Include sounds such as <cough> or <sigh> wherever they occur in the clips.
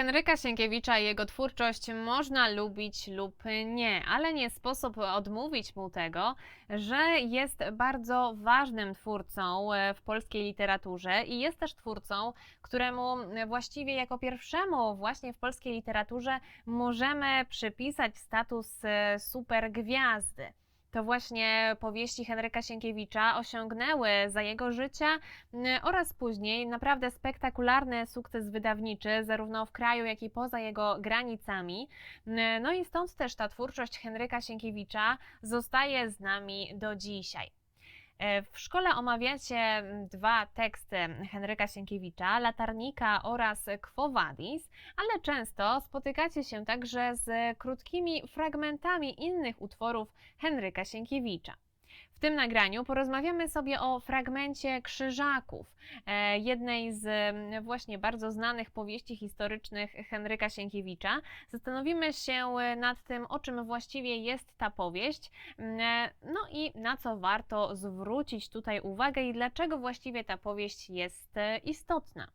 Henryka Sienkiewicza i jego twórczość można lubić lub nie, ale nie sposób odmówić mu tego, że jest bardzo ważnym twórcą e, w polskiej literaturze i jest też twórcą, któremu właściwie jako pierwszemu właśnie w polskiej literaturze możemy przypisać status e, supergwiazdy to właśnie powieści Henryka Sienkiewicza osiągnęły za jego życia m, oraz później naprawdę spektakularny sukces wydawniczy, zarówno w kraju, jak i poza jego granicami. M, No i stąd też ta twórczość Henryka Sienkiewicza zostaje z nami do dzisiaj. E, W szkole omawiacie dwa teksty Henryka Sienkiewicza, Latarnika oraz Quo Vadis, ale często spotykacie się także z krótkimi fragmentami innych utworów Henryka Sienkiewicza. W tym nagraniu porozmawiamy sobie o fragmencie Krzyżaków, e, jednej z mm, właśnie bardzo znanych powieści historycznych Henryka Sienkiewicza. Zastanowimy się e, nad tym, o czym właściwie jest ta powieść, mm, e, no i na co warto zwrócić tutaj uwagę i dlaczego właściwie ta powieść jest istotna.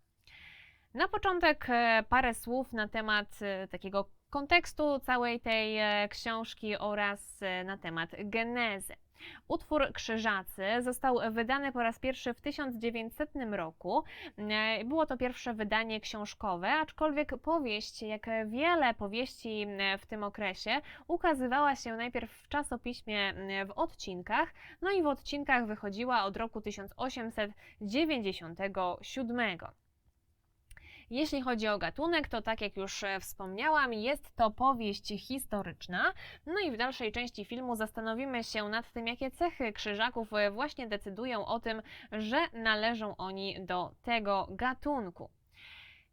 Na początek parę słów na temat takiego kontekstu całej tej książki oraz na temat genezy. Utwór Krzyżacy został wydany po raz pierwszy w 1900 roku. E, Było to pierwsze wydanie książkowe, aczkolwiek powieść, jak wiele powieści e, w tym okresie, ukazywała się najpierw w czasopiśmie w odcinkach, no i w odcinkach wychodziła od roku 1897. Jeśli chodzi o gatunek, to tak jak już e, wspomniałam, jest to powieść historyczna. No i w dalszej części filmu zastanowimy się nad tym, jakie cechy krzyżaków e, właśnie decydują o tym, że należą oni do tego gatunku.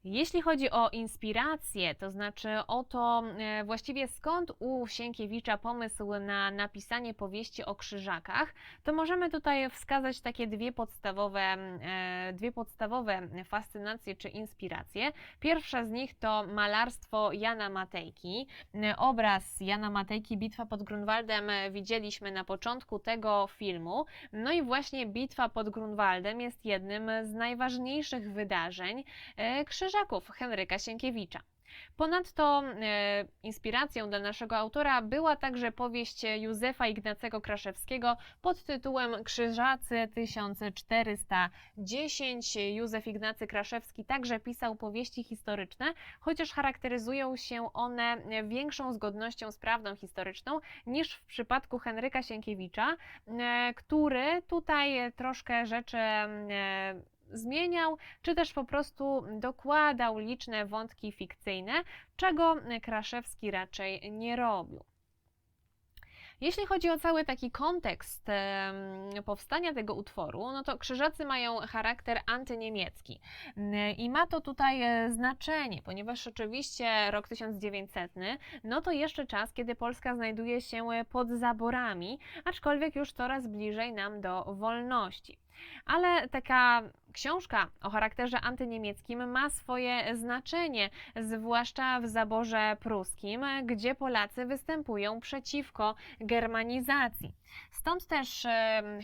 Jeśli chodzi o inspirację, to znaczy o to e, właściwie skąd u Sienkiewicza pomysł na napisanie powieści o krzyżakach, to możemy tutaj wskazać takie dwie podstawowe, e, dwie podstawowe fascynacje czy inspiracje. Pierwsza z nich to malarstwo Jana Matejki. E, Obraz Jana Matejki, Bitwa pod Grunwaldem, widzieliśmy na początku tego filmu. No i właśnie Bitwa pod Grunwaldem jest jednym z najważniejszych wydarzeń e, Henryka Sienkiewicza. Ponadto e, inspiracją dla naszego autora była także powieść Józefa Ignacego Kraszewskiego pod tytułem Krzyżacy 1410. Józef Ignacy Kraszewski także pisał powieści historyczne, chociaż charakteryzują się one większą zgodnością z prawdą historyczną niż w przypadku Henryka Sienkiewicza, e, który tutaj troszkę rzeczy e, zmieniał, czy też po prostu dokładał liczne wątki fikcyjne, czego Kraszewski raczej nie robił. Jeśli chodzi o cały taki kontekst powstania tego utworu, no to krzyżacy mają charakter antyniemiecki. I ma to tutaj e, znaczenie, ponieważ oczywiście rok 1900, no to jeszcze czas, kiedy Polska znajduje się e, pod zaborami, aczkolwiek już coraz bliżej nam do wolności. Ale taka książka o charakterze antyniemieckim ma swoje znaczenie, zwłaszcza w zaborze pruskim, gdzie Polacy występują przeciwko germanizacji. Stąd też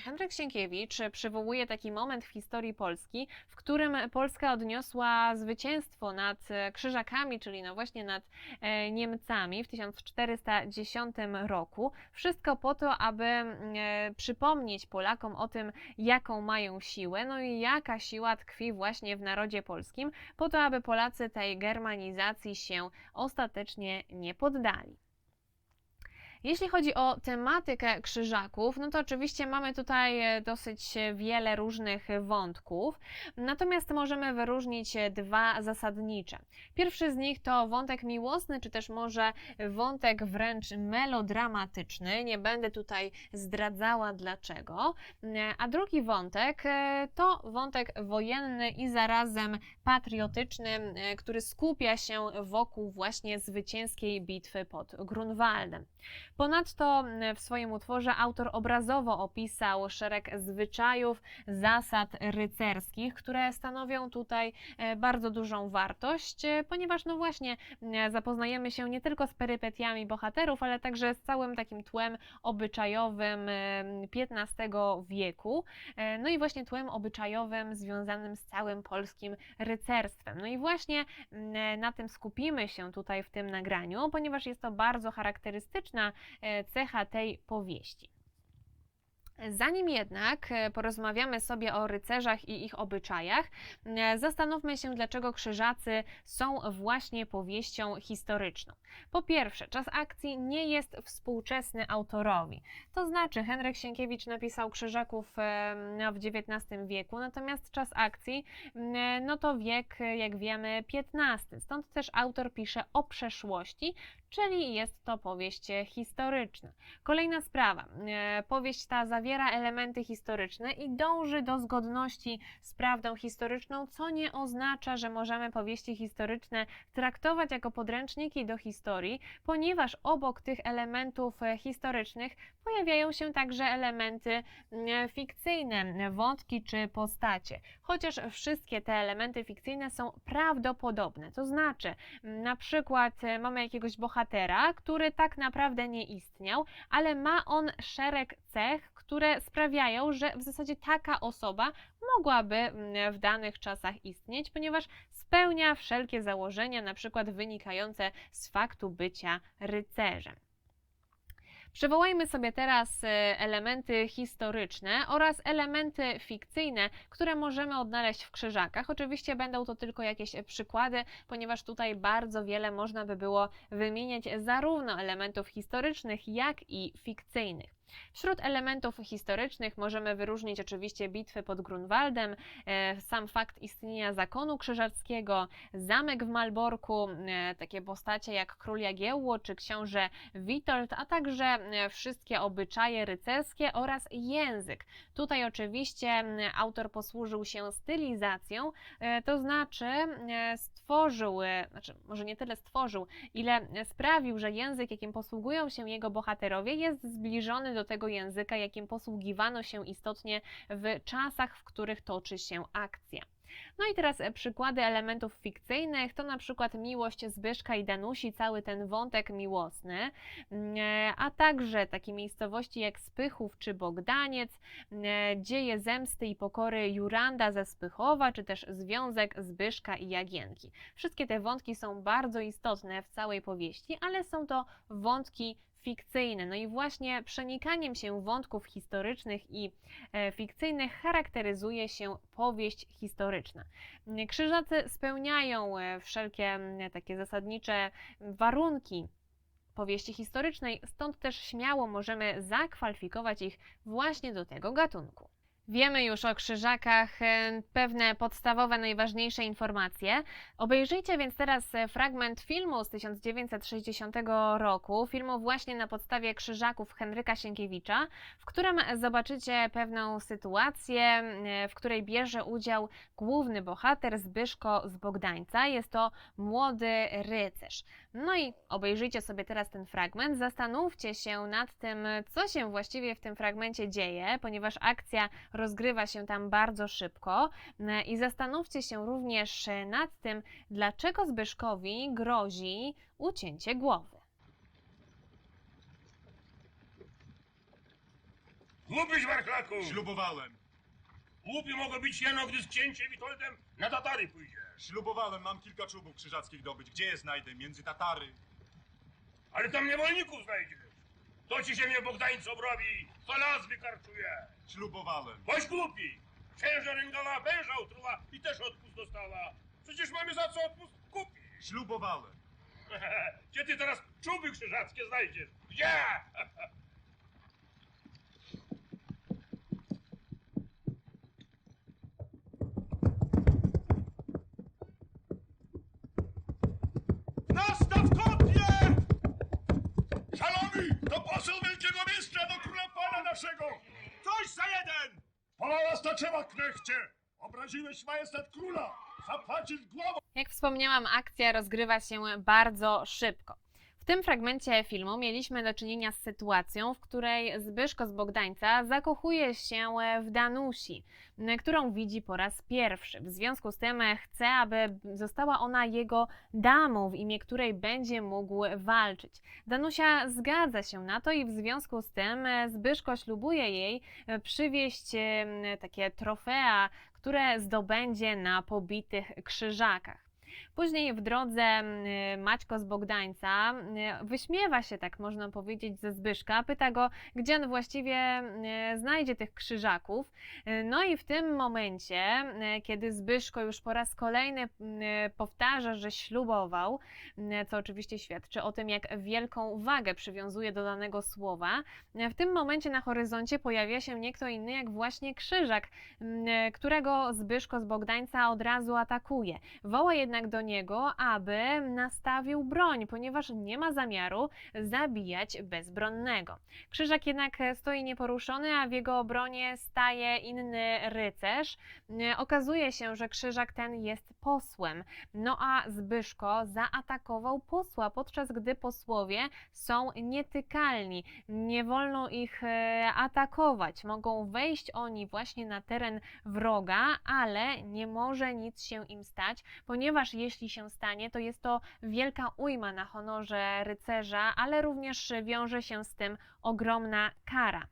Henryk Sienkiewicz przywołuje taki moment w historii Polski, w którym Polska odniosła zwycięstwo nad e, Krzyżakami, czyli no właśnie nad e, Niemcami w 1410 roku. Wszystko po to, aby e, przypomnieć Polakom o tym, jaką mają siłę, no i jaka siła tkwi właśnie w narodzie polskim, po to, aby Polacy tej germanizacji się ostatecznie nie poddali. Jeśli chodzi o tematykę krzyżaków, no to oczywiście mamy tutaj e, dosyć wiele różnych wątków, natomiast możemy wyróżnić e, dwa zasadnicze. Pierwszy z nich to wątek miłosny, czy też może wątek wręcz melodramatyczny. Nie będę tutaj zdradzała dlaczego. E, A drugi wątek to wątek wojenny i zarazem patriotyczny, który skupia się wokół właśnie zwycięskiej bitwy pod Grunwaldem. Ponadto m, w swoim utworze autor obrazowo opisał szereg zwyczajów, zasad rycerskich, które stanowią tutaj e, bardzo dużą wartość, e, ponieważ no właśnie m, zapoznajemy się nie tylko z perypetiami bohaterów, ale także z całym takim tłem obyczajowym XV wieku, e, no i właśnie tłem obyczajowym związanym z całym polskim rycerstwem. No i właśnie m, na tym skupimy się tutaj w tym nagraniu, ponieważ jest to bardzo charakterystyczna cecha tej powieści. Zanim jednak e, porozmawiamy sobie o rycerzach i ich obyczajach, e, zastanówmy się, dlaczego krzyżacy są właśnie powieścią historyczną. Po pierwsze, czas akcji nie jest współczesny autorowi. To znaczy, Henryk Sienkiewicz napisał Krzyżaków e, w XIX wieku, natomiast czas akcji no to wiek, jak wiemy, XV. Stąd też autor pisze o przeszłości, czyli jest to powieść historyczna. Kolejna sprawa. Powieść ta zawiera elementy historyczne i dąży do zgodności z prawdą historyczną, co nie oznacza, że możemy powieści historyczne traktować jako podręczniki do historii, ponieważ obok tych elementów e, historycznych pojawiają się także elementy mm, fikcyjne, wątki czy postacie. Chociaż wszystkie te elementy fikcyjne są prawdopodobne, to znaczy na przykład e, mamy jakiegoś bohatera, który tak naprawdę nie istniał, ale ma on szereg cech, które sprawiają, że w zasadzie taka osoba mogłaby mm, w danych czasach istnieć, ponieważ spełnia wszelkie założenia, na przykład wynikające z faktu bycia rycerzem. Przywołajmy sobie teraz e, elementy historyczne oraz elementy fikcyjne, które możemy odnaleźć w krzyżakach. Oczywiście będą to tylko jakieś przykłady, ponieważ tutaj bardzo wiele można by było wymieniać zarówno elementów historycznych, jak i fikcyjnych. Wśród elementów historycznych możemy wyróżnić oczywiście bitwy pod Grunwaldem, e, sam fakt istnienia zakonu krzyżackiego, zamek w Malborku, e, takie postacie jak król Jagiełło czy książę Witold, a także e, wszystkie obyczaje rycerskie oraz język. Tutaj oczywiście autor posłużył się stylizacją, to znaczy stworzył, znaczy może nie tyle stworzył, ile sprawił, że język, jakim posługują się jego bohaterowie, jest zbliżony do tego języka, jakim posługiwano się istotnie w czasach, w których toczy się akcja. No i teraz e, przykłady elementów fikcyjnych to na przykład miłość Zbyszka i Danusi, cały ten wątek miłosny, mm, e, a także takie miejscowości jak Spychów czy Bogdaniec, mm, e, dzieje zemsty i pokory Juranda ze Spychowa, czy też związek Zbyszka i Jagienki. Wszystkie te wątki są bardzo istotne w całej powieści, ale są to wątki No i właśnie przenikaniem się wątków historycznych i e, fikcyjnych charakteryzuje się powieść historyczna. Krzyżacy spełniają e, wszelkie takie zasadnicze warunki powieści historycznej, stąd też śmiało możemy zakwalifikować ich właśnie do tego gatunku. Wiemy już o krzyżakach e, pewne podstawowe, najważniejsze informacje. Obejrzyjcie więc teraz e, fragment filmu z 1960 roku, filmu właśnie na podstawie krzyżaków Henryka Sienkiewicza, w którym zobaczycie pewną sytuację, e, w której bierze udział główny bohater Zbyszko z Bogdańca. Jest to młody rycerz. No i obejrzyjcie sobie teraz ten fragment, zastanówcie się nad tym, co się właściwie w tym fragmencie dzieje, ponieważ akcja rozgrywa się tam bardzo szybko e, i zastanówcie się również nad tym, dlaczego Zbyszkowi grozi ucięcie głowy. Głupiś, Warchlaku! Ślubowałem. Głupi mogę być jeno, gdy z księciem Witoldem na Tatary pójdziesz. Ślubowałem, mam kilka czubów krzyżackich dobyć. Gdzie je znajdę? Między Tatary. Ale tam niewolników znajdziesz. To ci się mnie Bogdańco robi, co las wykarczuje. Ślubowałem. Boś głupi! Księża ręgała węża utruła i też odpust dostała. Przecież mamy za co odpust kupić. Ślubowałem. <laughs> Gdzie ty teraz czuby krzyżackie znajdziesz? Gdzie? <laughs> poseł wielkiego mistrza do króla pana naszego! Coś za jeden! Polała staczewa, knechcie! Obraziłeś majestat króla! Zapłacisz głową! Jak wspomniałam, akcja rozgrywa się bardzo szybko. Tym fragmencie filmu mieliśmy do czynienia z sytuacją, w której Zbyszko z Bogdańca zakochuje się w Danusi, którą widzi po raz pierwszy. W związku z tym chce, aby została ona jego damą, w imię której będzie mógł walczyć. Danusia zgadza się na to i w związku z tym Zbyszko ślubuje jej przywieźć takie trofea, które zdobędzie na pobitych krzyżakach. Później w drodze mm, Maćko z Bogdańca mm, wyśmiewa się, tak można powiedzieć, ze Zbyszka, pyta go, gdzie on właściwie mm, znajdzie tych krzyżaków. No i w tym momencie, kiedy Zbyszko już po raz kolejny powtarza, że ślubował, co oczywiście świadczy o tym, jak wielką wagę przywiązuje do danego słowa, w tym momencie na horyzoncie pojawia się nie kto inny jak właśnie krzyżak, którego Zbyszko z Bogdańca od razu atakuje. Woła jednak do niego, aby nastawił broń, ponieważ nie ma zamiaru zabijać bezbronnego. Krzyżak jednak stoi nieporuszony, a w jego obronie staje inny rycerz. Okazuje się, że krzyżak ten jest posłem. No a Zbyszko zaatakował posła, podczas gdy posłowie są nietykalni. Nie wolno ich e, atakować. Mogą wejść oni właśnie na teren wroga, ale nie może nic się im stać, ponieważ jeśli się stanie, to jest to wielka ujma na honorze rycerza, ale również wiąże się z tym ogromna kara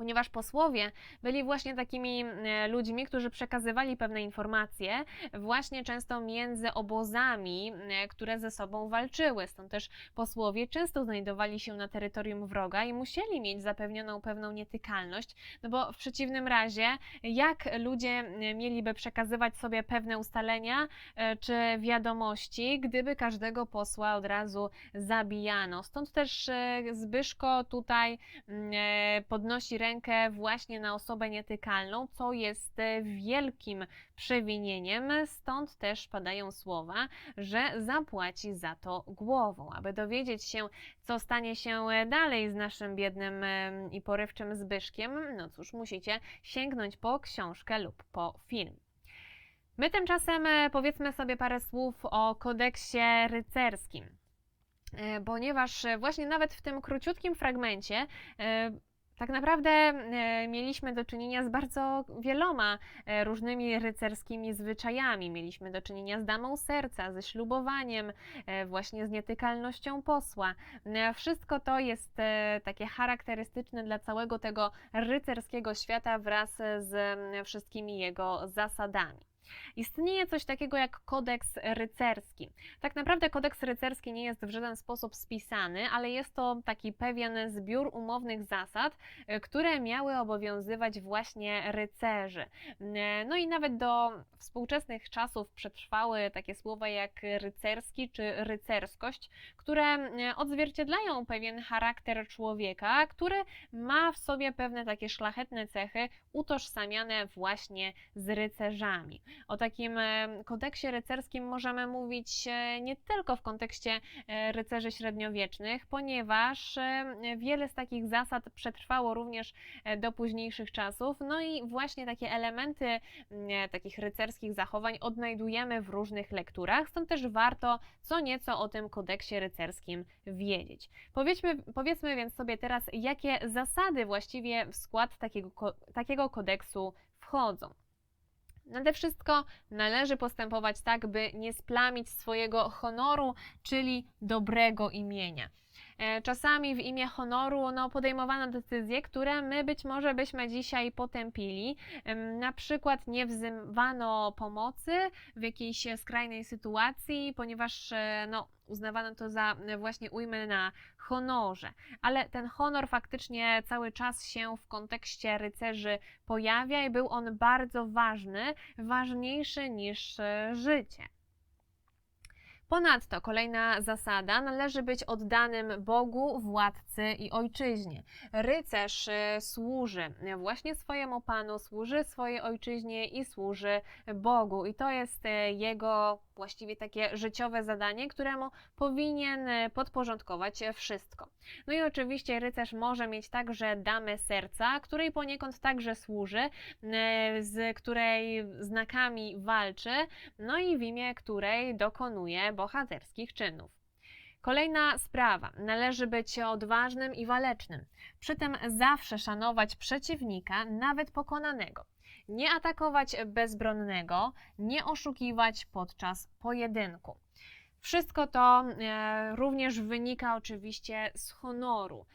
ponieważ posłowie byli właśnie takimi e, ludźmi, którzy przekazywali pewne informacje właśnie często między obozami, e, które ze sobą walczyły. Stąd też posłowie często znajdowali się na terytorium wroga i musieli mieć zapewnioną pewną nietykalność, no bo w przeciwnym razie jak ludzie e, mieliby przekazywać sobie pewne ustalenia e, czy wiadomości, gdyby każdego posła od razu zabijano. Stąd też e, Zbyszko tutaj mm, e, podnosi rękę właśnie na osobę nietykalną, co jest e, wielkim przewinieniem, stąd też padają słowa, że zapłaci za to głową. Aby dowiedzieć się, co stanie się e, dalej z naszym biednym i porywczym Zbyszkiem, no cóż, musicie sięgnąć po książkę lub po film. My tymczasem e, powiedzmy sobie parę słów o kodeksie rycerskim. Ponieważ właśnie nawet w tym króciutkim fragmencie tak naprawdę e, mieliśmy do czynienia z bardzo wieloma e, różnymi rycerskimi zwyczajami. Mieliśmy do czynienia z damą serca, ze ślubowaniem, e, właśnie z nietykalnością posła. Wszystko to jest takie charakterystyczne dla całego tego rycerskiego świata wraz z wszystkimi jego zasadami. Istnieje coś takiego jak kodeks rycerski. Tak naprawdę kodeks rycerski nie jest w żaden sposób spisany, ale jest to taki pewien zbiór umownych zasad, e, które miały obowiązywać właśnie rycerzy. No i nawet do współczesnych czasów przetrwały takie słowa jak rycerski czy rycerskość, które odzwierciedlają pewien charakter człowieka, który ma w sobie pewne takie szlachetne cechy utożsamiane właśnie z rycerzami. O takim e, kodeksie rycerskim możemy mówić e, nie tylko w kontekście e, rycerzy średniowiecznych, ponieważ wiele z takich zasad przetrwało również do późniejszych czasów. No i właśnie takie elementy takich rycerskich zachowań odnajdujemy w różnych lekturach, stąd też warto co nieco o tym kodeksie rycerskim wiedzieć. Powiedzmy, powiedzmy więc sobie teraz, jakie zasady właściwie w skład takiego, takiego kodeksu wchodzą. Nade wszystko należy postępować tak, by nie splamić swojego honoru, czyli dobrego imienia. E, Czasami w imię honoru no, podejmowano decyzje, które my być może byśmy dzisiaj potępili. Na przykład nie wzywano pomocy w jakiejś skrajnej sytuacji, ponieważ e, no, uznawano to za e, właśnie ujmę na honorze. Ale ten honor faktycznie cały czas się w kontekście rycerzy pojawia i był on bardzo ważny, ważniejszy niż życie. Ponadto kolejna zasada należy być oddanym Bogu, władcy i ojczyźnie. Rycerz e, służy właśnie swojemu panu, służy swojej ojczyźnie i służy Bogu. I to jest e, jego właściwie takie życiowe zadanie, któremu powinien e, podporządkować wszystko. No i oczywiście rycerz może mieć także damę serca, której poniekąd także służy, z której znakami walczy, no i w imię której dokonuje bohaterskich czynów. Kolejna sprawa. Należy być odważnym i walecznym. Przy tym zawsze szanować przeciwnika, nawet pokonanego. Nie atakować bezbronnego, nie oszukiwać podczas pojedynku. Wszystko to e, również wynika oczywiście z honoru.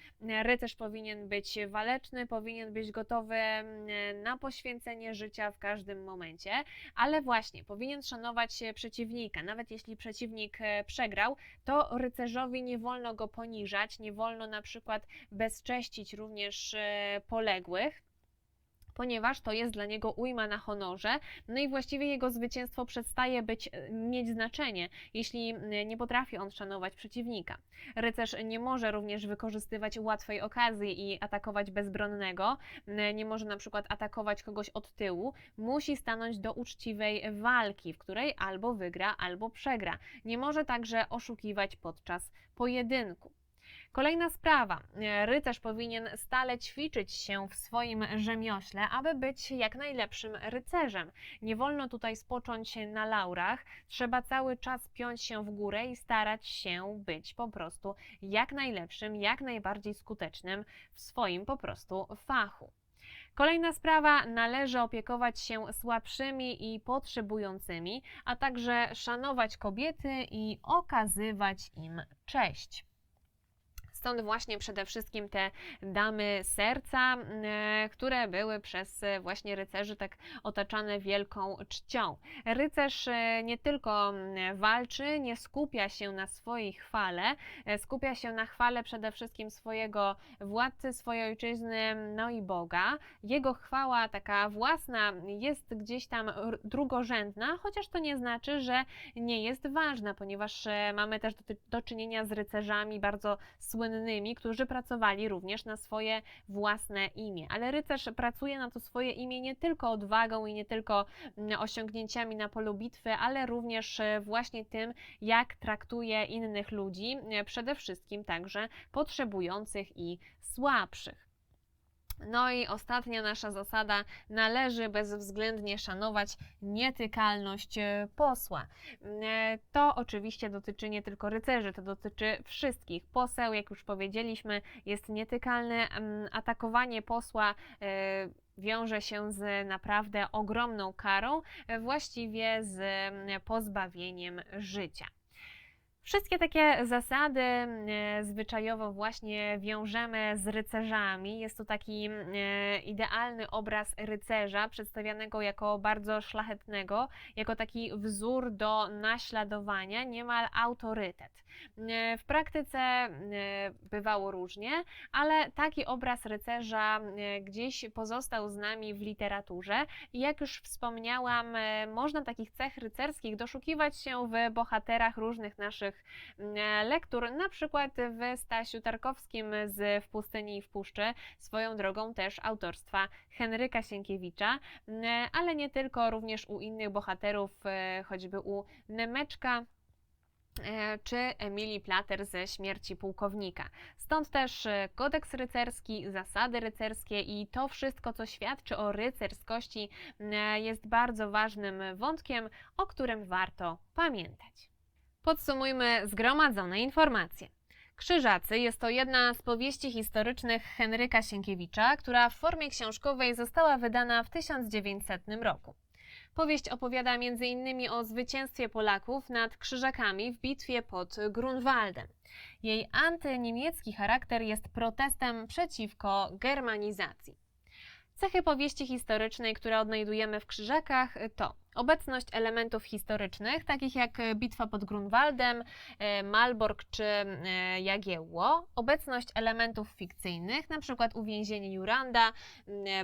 Rycerz powinien być waleczny, powinien być gotowy mm, na poświęcenie życia w każdym momencie, ale właśnie powinien szanować przeciwnika. Nawet jeśli przeciwnik e, przegrał, to rycerzowi nie wolno go poniżać, nie wolno na przykład bezcześcić również e, poległych. Ponieważ to jest dla niego ujma na honorze, no i właściwie jego zwycięstwo przestaje być, e, mieć znaczenie, jeśli nie potrafi on szanować przeciwnika. Rycerz nie może również wykorzystywać łatwej okazji i atakować bezbronnego, nie może na przykład atakować kogoś od tyłu, musi stanąć do uczciwej walki, w której albo wygra, albo przegra. Nie może także oszukiwać podczas pojedynku. Kolejna sprawa. E, Rycerz powinien stale ćwiczyć się w swoim rzemiośle, aby być jak najlepszym rycerzem. Nie wolno tutaj spocząć na laurach, trzeba cały czas piąć się w górę i starać się być po prostu jak najlepszym, jak najbardziej skutecznym w swoim po prostu fachu. Kolejna sprawa, należy opiekować się słabszymi i potrzebującymi, a także szanować kobiety i okazywać im cześć. Stąd właśnie przede wszystkim te damy serca, e, które były przez e, właśnie rycerzy tak otaczane wielką czcią. Rycerz e, nie tylko walczy, nie skupia się na swojej chwale, skupia się na chwale przede wszystkim swojego władcy, swojej ojczyzny, no i Boga. Jego chwała taka własna jest gdzieś tam drugorzędna, chociaż to nie znaczy, że nie jest ważna, ponieważ mamy też do, do czynienia z rycerzami bardzo słynnymi, którzy pracowali również na swoje własne imię. Ale rycerz pracuje na to swoje imię nie tylko odwagą i nie tylko mm, osiągnięciami na polu bitwy, ale również e, właśnie tym, jak traktuje innych ludzi, e, przede wszystkim także potrzebujących i słabszych. No i ostatnia nasza zasada: należy bezwzględnie szanować nietykalność e, posła. E, To oczywiście dotyczy nie tylko rycerzy, to dotyczy wszystkich. Poseł, jak już powiedzieliśmy, jest nietykalny. Mm, Atakowanie posła e, wiąże się z naprawdę ogromną karą, właściwie z mm, pozbawieniem życia. Wszystkie takie zasady e, zwyczajowo właśnie wiążemy z rycerzami. Jest to taki e, idealny obraz rycerza, przedstawianego jako bardzo szlachetnego, jako taki wzór do naśladowania, niemal autorytet. E, W praktyce bywało różnie, ale taki obraz rycerza gdzieś pozostał z nami w literaturze i jak już wspomniałam, można takich cech rycerskich doszukiwać się w bohaterach różnych naszych mm, lektur, na przykład w Stasiu Tarkowskim z W pustyni i w puszczy, swoją drogą też autorstwa Henryka Sienkiewicza, mm, ale nie tylko, również u innych bohaterów, e, choćby u Nemeczka, e, czy Emilii Plater ze śmierci pułkownika. Stąd też e, kodeks rycerski, zasady rycerskie i to wszystko, co świadczy o rycerskości, e, jest bardzo ważnym wątkiem, o którym warto pamiętać. Podsumujmy zgromadzone informacje. Krzyżacy jest to jedna z powieści historycznych Henryka Sienkiewicza, która w formie książkowej została wydana w 1900 roku. Powieść opowiada m.in. o zwycięstwie Polaków nad Krzyżakami w bitwie pod Grunwaldem. Jej antyniemiecki charakter jest protestem przeciwko germanizacji. Cechy powieści historycznej, które odnajdujemy w Krzyżakach, to obecność elementów historycznych, takich jak bitwa pod Grunwaldem, e, Malbork czy e, Jagiełło, obecność elementów fikcyjnych, np. uwięzienie Juranda,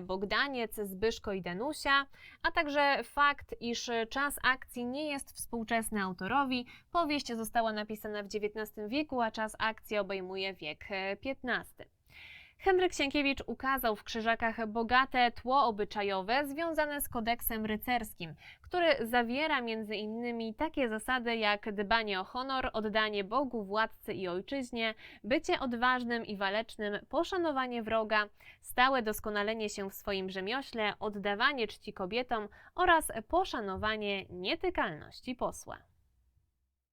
Bogdaniec, Zbyszko i Danusia, a także fakt, iż czas akcji nie jest współczesny autorowi. Powieść została napisana w XIX wieku, a czas akcji obejmuje wiek e, XV. Henryk Sienkiewicz ukazał w Krzyżakach bogate tło obyczajowe związane z kodeksem rycerskim, który zawiera m.in. takie zasady jak dbanie o honor, oddanie Bogu, władcy i ojczyźnie, bycie odważnym i walecznym, poszanowanie wroga, stałe doskonalenie się w swoim rzemiośle, oddawanie czci kobietom oraz poszanowanie nietykalności posła.